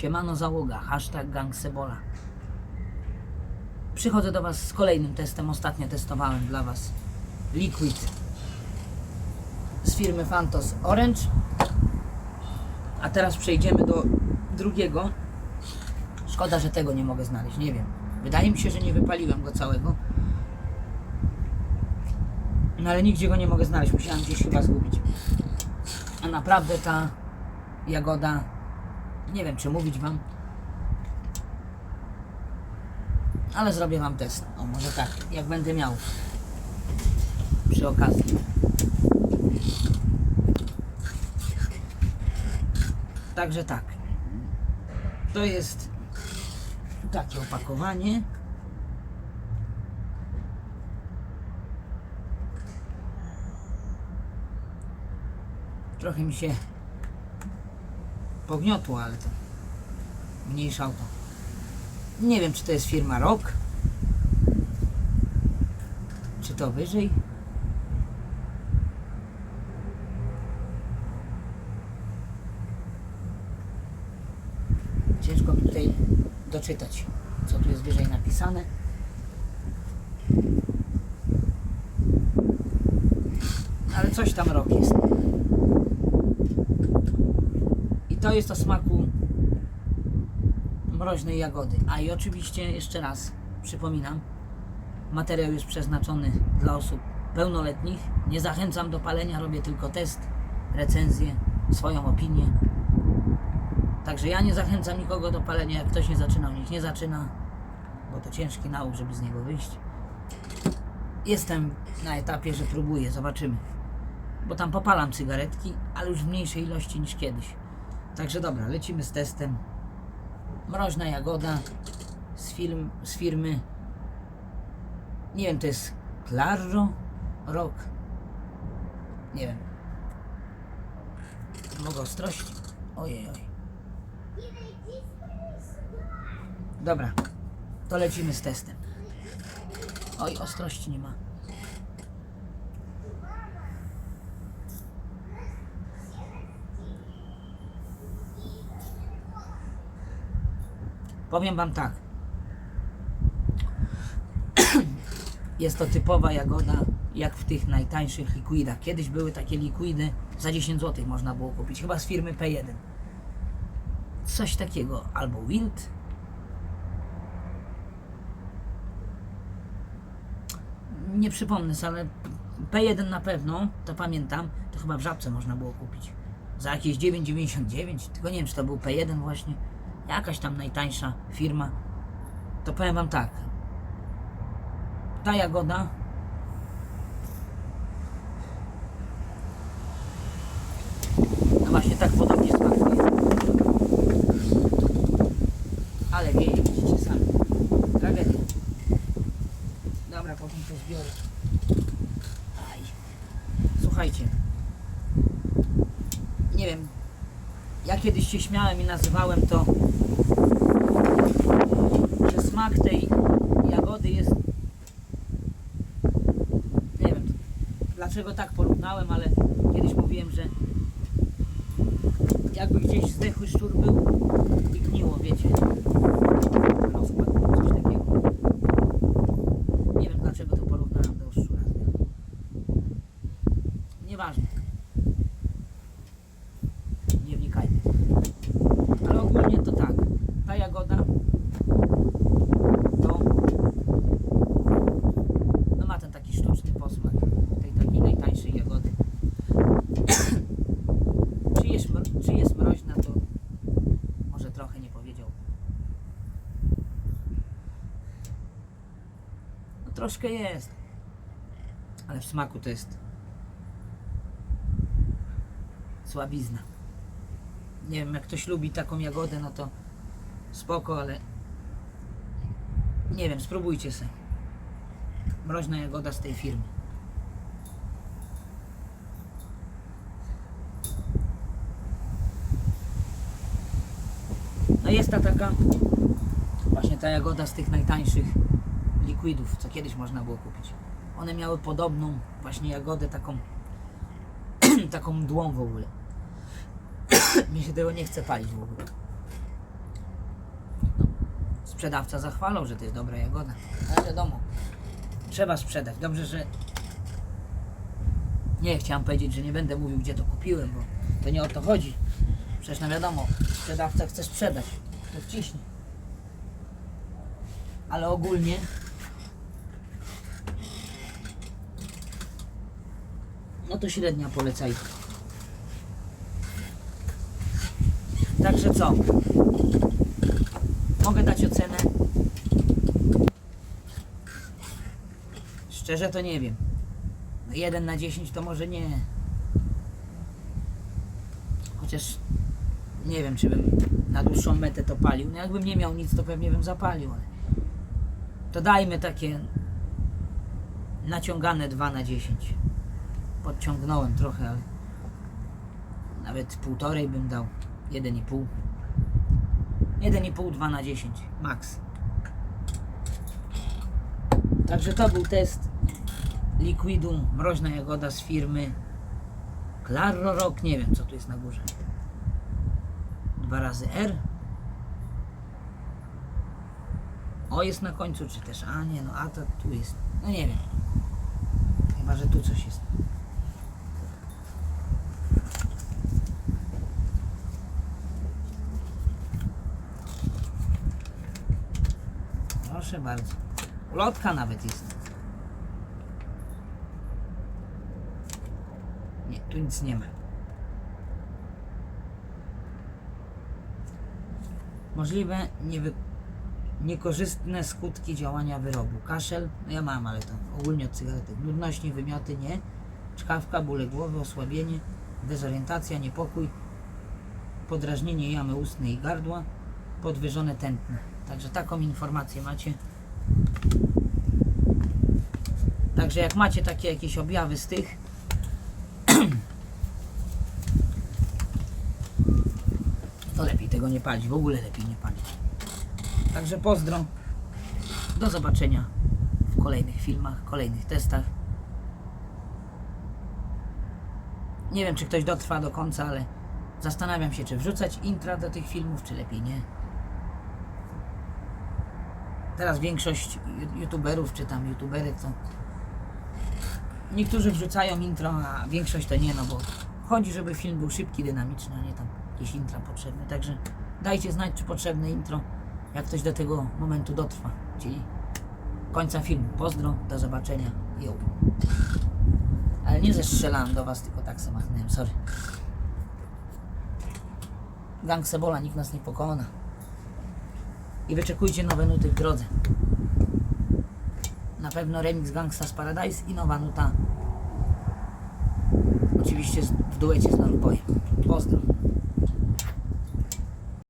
Siemano załoga, hashtag gangsebola. Przychodzę do Was z kolejnym testem. Ostatnio testowałem dla Was Liquid z firmy Fantos Orange. A teraz przejdziemy do drugiego. Szkoda, że tego nie mogę znaleźć, nie wiem. Wydaje mi się, że nie wypaliłem go całego. No ale nigdzie go nie mogę znaleźć, musiałem gdzieś chyba zgubić. A naprawdę ta jagoda, nie wiem czy mówić Wam, ale zrobię Wam test. O, może tak, jak będę miał przy okazji. Także tak. To jest takie opakowanie. Trochę mi się pogniotło, ale to mniejsza o to. Nie wiem, czy to jest firma Rock, czy to wyżej. Ciężko mi tutaj doczytać, co tu jest wyżej napisane. Ale coś tam rok jest. I to jest o smaku mroźnej jagody. A i oczywiście jeszcze raz przypominam, materiał jest przeznaczony dla osób pełnoletnich. Nie zachęcam do palenia, robię tylko test, recenzję, swoją opinię. Także ja nie zachęcam nikogo do palenia. Jak ktoś nie zaczynał, niech nie zaczyna, bo to ciężki nauk, żeby z niego wyjść. Jestem na etapie, że próbuję, zobaczymy. Bo tam popalam cygaretki, ale już w mniejszej ilości niż kiedyś. Także dobra, lecimy z testem. Mroźna jagoda z, film, z firmy. Nie wiem, to jest Clarro Rock. Nie wiem. Mogę ostrości? Ojej, oj. Dobra, to lecimy z testem. Oj, ostrości nie ma. Powiem Wam tak. Jest to typowa jagoda, jak w tych najtańszych likwidach. Kiedyś były takie likwidy, za 10 zł można było kupić, chyba z firmy P1. Coś takiego, albo Wild, nie przypomnę ale P1 na pewno, to pamiętam, to chyba w Żabce można było kupić. Za jakieś 9,99, tylko nie wiem, czy to był P1 właśnie, jakaś tam najtańsza firma. To powiem Wam tak, ta jagoda no właśnie tak podobnie smakuje. Ale wieje, widzicie sami. Tragedia. Dobra, potem to zbiorę. Aj. Słuchajcie. Nie wiem. Ja kiedyś się śmiałem i nazywałem to, że smak tej jagody jest. Nie wiem dlaczego tak porównałem, ale kiedyś mówiłem, że jakby gdzieś zdechły szczur był i gniło, wiecie. Rozkład, coś takiego. Nie wiem dlaczego to porównałem do szczura. Nieważne. Nie wnikajmy. Ale ogólnie to tak. Ta jagoda to no ma ten taki sztuczny posmak tej takiej najtańszej jagody. czy, jest, czy jest mroźna, to może trochę nie powiedział. No troszkę jest. Ale w smaku to jest słabizna. Nie wiem, jak ktoś lubi taką jagodę, no to spoko, ale nie wiem, spróbujcie se. Mroźna jagoda z tej firmy. No jest ta taka, właśnie ta jagoda z tych najtańszych likwidów, co kiedyś można było kupić. One miały podobną właśnie jagodę, taką, taką mdłą w ogóle. Mi się tego nie chce palić w ogóle. sprzedawca zachwalał, że to jest dobra jagoda. Ale wiadomo, trzeba sprzedać. Dobrze, że nie chciałem powiedzieć, że nie będę mówił, gdzie to kupiłem, bo to nie o to chodzi. Przecież no wiadomo, sprzedawca chce sprzedać, to wciśnie. Ale ogólnie no to średnia polecaj. Także co? Mogę dać ocenę. Szczerze to nie wiem. No 1 na 10 to może nie. Chociaż nie wiem, czy bym na dłuższą metę to palił. No jakbym nie miał nic, to pewnie bym zapalił, ale to dajmy takie naciągane 2 na 10. Podciągnąłem trochę, ale nawet półtorej bym dał. 1,5. 1,5, 2 na 10. Max. Także to był test Liquidu Mroźna Jagoda z firmy Claro Rock. Nie wiem co tu jest na górze. Dwa razy R. O jest na końcu, czy też A? Nie, no A to tu jest. No nie wiem. Chyba, że tu coś jest. Proszę bardzo. Ulotka nawet jest. Nie, tu nic nie ma. Możliwe niewy... niekorzystne skutki działania wyrobu. Kaszel, no ja mam, ale to ogólnie od cygaretek. Nudności, wymioty nie. Czkawka, bóle głowy, osłabienie, dezorientacja, niepokój, podrażnienie jamy ustnej i gardła, podwyżone tętno. Także taką informację macie. Także jak macie takie jakieś objawy z tych, to lepiej tego nie palić, w ogóle lepiej nie palić. Także pozdro, do zobaczenia w kolejnych filmach, kolejnych testach. Nie wiem, czy ktoś dotrwa do końca, ale zastanawiam się, czy wrzucać intra do tych filmów, czy lepiej nie. Teraz większość youtuberów, czy tam youtuberek, to niektórzy wrzucają intro, a większość to nie, no bo chodzi, żeby film był szybki, dynamiczny, a nie tam jakieś intra potrzebne. Także dajcie znać, czy potrzebne intro, jak ktoś do tego momentu dotrwa, czyli końca filmu. Pozdro, do zobaczenia, jo. Ale nie zestrzelałem do was, tylko tak se machnąłem, sorry. Gang Sebola, nikt nas nie pokona. I wyczekujcie nowe nuty w drodze. Na pewno remix Gangsta z Paradise i nowa nuta. Oczywiście w duecie z Norbojem. Pozdro.